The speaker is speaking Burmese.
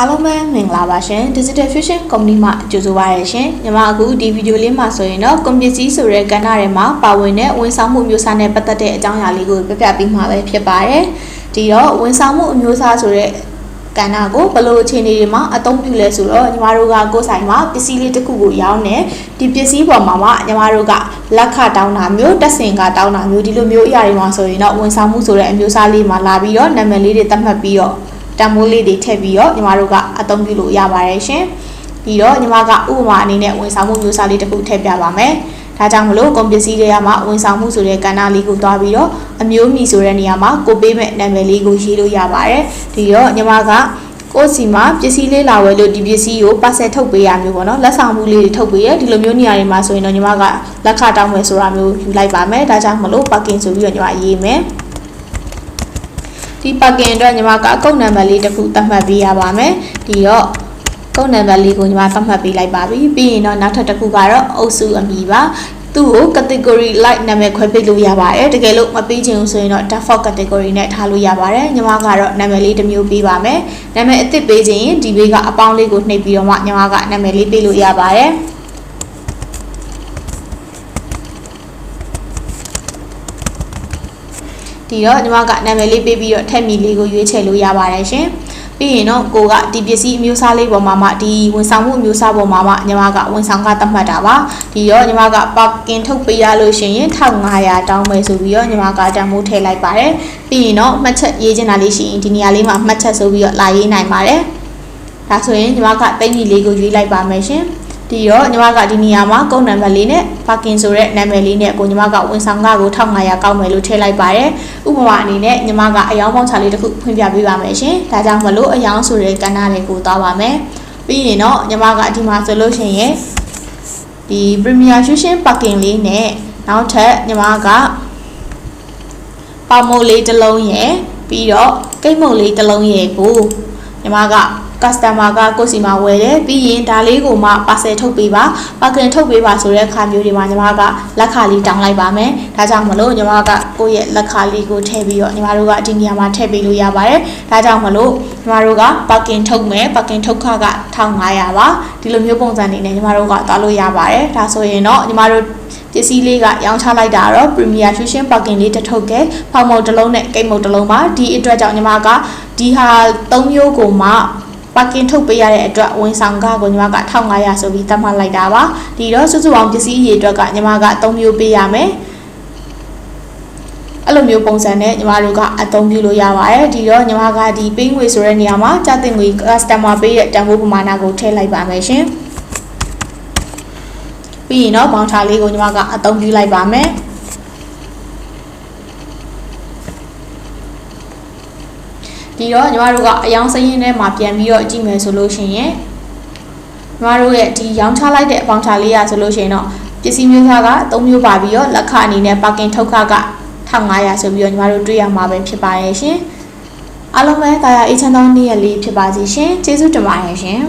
အားလုံးပဲမင်္ဂလာပါရှင် Digital Fusion Company မှာကြိုဆိုပါရရှင်ညီမအခုဒီဗီဒီယိုလေးမှာဆိုရင်တော့ကွန်ပျူတာဆိုတဲ့ကဏ္ဍထဲမှာပါဝင်တဲ့ဝန်ဆောင်မှုအမျိုးအစားနဲ့ပတ်သက်တဲ့အကြောင်းအရာလေးကိုပြပြပေးမှာပဲဖြစ်ပါတယ်ဒီတော့ဝန်ဆောင်မှုအမျိုးအစားဆိုတဲ့ကဏ္ဍကိုဘယ်လိုအခြေအနေတွေမှာအသုံးပြုလဲဆိုတော့ညီမတို့ကကိုယ်ဆိုင်မှာပစ္စည်းလေးတစ်ခုကိုရောင်းနေဒီပစ္စည်းပေါ်မှာမှညီမတို့ကလက်ခတောင်းတာမျိုးတက်စင်ကတောင်းတာမျိုးဒီလိုမျိုးအရာတွေမှာဆိုရင်တော့ဝန်ဆောင်မှုဆိုတဲ့အမျိုးအစားလေးမှာလာပြီးတော့နာမည်လေးတွေသတ်မှတ်ပြီးတော့ တန်မိုးလေးတွေထည့်ပြီးတော့ညီမတို့ကအသုံးပြုလို့ရပါတယ်ရှင်ပြီးတော့ညီမကဥပမာအနေနဲ့ဝန်ဆောင်မှုမျိုးစားလေးတစ်ခုထည့်ပြပါမယ်ဒါကြောင့်မလို့ကွန်ပျူတာတွေရမှာဝန်ဆောင်မှုဆိုတဲ့ကဏ္ဍလေးကိုသွားပြီးတော့အမျိုးမီဆိုတဲ့နေရာမှာကိုပေးမဲ့နာမည်လေးကိုရေးလို့ရပါတယ်ဒီတော့ညီမကကိုစီမှာပစ္စည်းလေးလာဝယ်လို့ဒီပစ္စည်းကိုပါဆယ်ထုတ်ပေးရမျိုးပေါ့နော်လက်ဆောင်မှုလေးတွေထုတ်ပေးရဒီလိုမျိုးနေရာတွေမှာဆိုရင်တော့ညီမကလက်ခတောင်းမယ်ဆိုတာမျိုးယူလိုက်ပါမယ်ဒါကြောင့်မလို့ parking ဆိုပြီးတော့ညီမရေးမယ် ဒီ parking အတွက်ညီမကအကုတ်နံပါတ်လေးတစ်ခုသတ်မှတ်ပေးရပါမယ်ဒီတော့ကုတ်နံပါတ်လေးကိုညီမသတ်မှတ်ပေးလိုက်ပါပြီပြီးရင်တော့နောက်ထပ်တစ်ခုကတော့အုပ်စုအမည်ပါသူ့ကို category like နာမည်ခွဲပေးလို့ရပါတယ်တကယ်လို့မပေးချင်ဘူးဆိုရင်တော့ default category နဲ့ထားလို့ရပါတယ်ညီမကတော့နာမည်လေးတစ်မျိုးပေးပါမယ်နာမည်အသစ်ပေးချင်ရင်ဒီဘေးကအပေါင်းလေးကိုနှိပ်ပြီးတော့မှညီမကနာမည်လေးပေးလို့ရပါတယ် ဒီတော့ညီမကနာမည်လေးပေးပြီးတော့ထက်မီလေးကိုရွေးချယ်လို့ရပါတယ်ရှင်ပြီးရင်တော့ကိုကဒီပစ္စည်းအမျိုးအစားလေးပေါ်မှာမှဒီဝန်ဆောင်မှုအမျိုးအစားပေါ်မှာမှညီမကဝန်ဆောင်ကသတ်မှတ်တာပါဒီတော့ညီမကပါကင်ထုတ်ပေးရလို့ရှိရင်1500တောင်းမယ်ဆိုပြီးတော့ညီမကတန်မိုးထည့်လိုက်ပါတယ်ပြီးရင်တော့မှတ်ချက်ရေးချင်တာလေးရှိရင်ဒီနေရာလေးမှာမှတ်ချက်ဆိုပြီးတော့လာရေးနိုင်ပါတယ်ဒါဆိုရင်ညီမကတိတ်မီလေးကိုရွေးလိုက်ပါမယ်ရှင် ဒီတော့ညီမကဒီနေရာမှာကုန်းနံပါတ်လေးနဲ့ parking ဆိုတဲ့နာမည်လေးနဲ့ကိုညီမကဝန်ဆောင်ကကို1500ကောက်မယ်လို့ထည့်လိုက်ပါတယ်ဥပမာအနေနဲ့ညီမကအယောင်းပေါင်းချလေးတစ်ခုဖွင့်ပြပေးပါမယ်ရှင်ဒါကြောင့်မလို့အယောင်းဆိုတဲ့ကဏ္ဍလေးကိုသွားပါမယ်ပြီးရင်တော့ညီမကဒီမှာဆိုလို့ရှိရင်ဒီ Premier Fusion parking လေးနဲ့နောက်ထပ်ညီမကပေါမိုးလေးတစ်လုံးရယ်ပြီးတော့ကိတ်မုတ်လေးတစ်လုံးရယ်ကိုညီမက customer ကကိုယ်စီမှာဝယ်တယ်ပြီးရင်ဒါလေးကိုမှ parcel ထုတ်ပေးပါ parking ထုတ်ပေးပါဆိုတဲ့အခါမျိုးတွေမှာညီမကလက်ခါလေးတောင်းလိုက်ပါမယ်ဒါကြောင့်မလို့ညီမကကိုယ့်ရဲ့လက်ခါလေးကိုထည့်ပြီးတော့ညီမတို့ကဒီနေရာမှာထည့်ပေးလို့ရပါတယ်ဒါကြောင့်မလို့ညီမတို့က parking ထုတ်မယ် parking ထုတ်ခက1500ပါဒီလိုမျိုးပုံစံနေနဲ့ညီမတို့ကသွားလို့ရပါတယ်ဒါဆိုရင်တော့ညီမတို့ပစ္စည်းလေးကရောင်းချလိုက်တာတော့ Premier Fusion Parking လေးတစ်ထုပ်ကဲဖောင်မုံတစ်လုံးနဲ့ကိတ်မုံတစ်လုံးပါဒီအတွက်ကြောင့်ညီမကဒီဟာ၃မျိုးကိုမှ ပါကင်ထုတ်ပေးရတဲ့အတွက်ဝန်ဆောင်ခကိုညီမက1500ဆိုပြီးသတ်မှတ်လိုက်တာပါဒီတော့စုစုပေါင်းပစ္စည်းအရေအတွက်ကညီမက3မျိုးပေးရမယ်အဲ့လိုမျိုးပုံစံနဲ့ညီမတို့ကအသုံးပြုလို့ရပါတယ်ဒီတော့ညီမကဒီပေးငွေဆိုတဲ့နေရာမှာကြတဲ့ငွေ customer ပေးတဲ့တန်ဖိုးပမာဏကိုထည့်လိုက်ပါမယ်ရှင်ပြီးရင်တော့ဘောင်ချာလေးကိုညီမကအသုံးပြုလိုက်ပါမယ် ဒီတော့ညီမတို့ကအယောင်စရင်ထဲမှာပြန်ပြီးတော့ကြည့်မယ်ဆိုလို့ရှိရင်ညီမတို့ရဲ့ဒီရောင်းချလိုက်တဲ့အပေါင်ချာလေးရဆိုလို့ရှိရင်တော့ပစ္စည်းမျိုးစားက၃မျိုးပါပြီးတော့လက်ခအနေနဲ့ပါကင်ထုတ်ခက1500ဆိုပြီးတော့ညီမတို့တွေ့ရမှာပဲဖြစ်ပါရဲ့ရှင်အားလုံးပဲတာယာအေးချမ်းသောနေ့ရက်လေးဖြစ်ပါစေရှင်ကျေးဇူးတင်ပါတယ်ရှင်